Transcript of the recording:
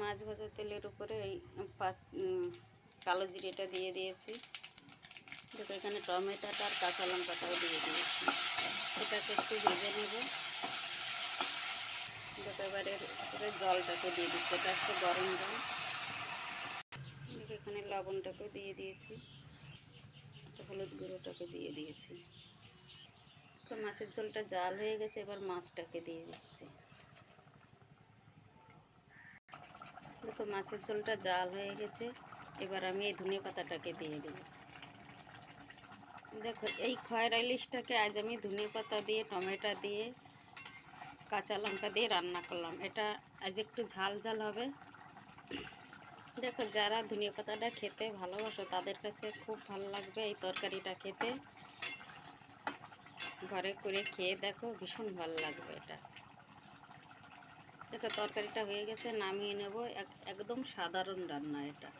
মাছ ভাজা তেলের উপরে এই পাঁচ কালো জিরেটা দিয়ে দিয়েছি। দেখো এখানে টমেটোটা আর কাঁচা লঙ্কাটাও দিয়ে দিয়েছি। এটাকে একটু ভেজে নেব। দেখো এবার উপরে জলটাকে দিয়ে দিচ্ছি। এটা একটু গরম জল। দেখো এখানে লবণটাকে দিয়ে দিয়েছি। হলুদ গুঁড়োটাকে দিয়ে দিয়েছি। মাছের ঝোলটা জাল হয়ে গেছে, এবার মাছটাকে দিয়ে দিচ্ছি। দেখো মাছের ঝোলটা জাল হয়ে গেছে। এবার আমি এই ধনে পাতাটাকে দিয়ে দেব। দেখো, এই খয়রা ইলিশটাকে আজ আমি ধনে পাতা দিয়ে, টমেটো দিয়ে, কাঁচা লঙ্কা দিয়ে রান্না করলাম। এটা আজ একটু ঝাল ঝাল হবে। দেখো, যারা ধনে পাতাটা খেতে ভালোবাসো, তাদের কাছে খুব ভালো লাগবে এই তরকারিটা খেতে। ঘরে করে খেয়ে দেখো, ভীষণ ভালো লাগবে এটা। তরকারিটা হয়ে গেছে নামিয়ে নেব। এক- একদম সাধারণ রান্না এটা।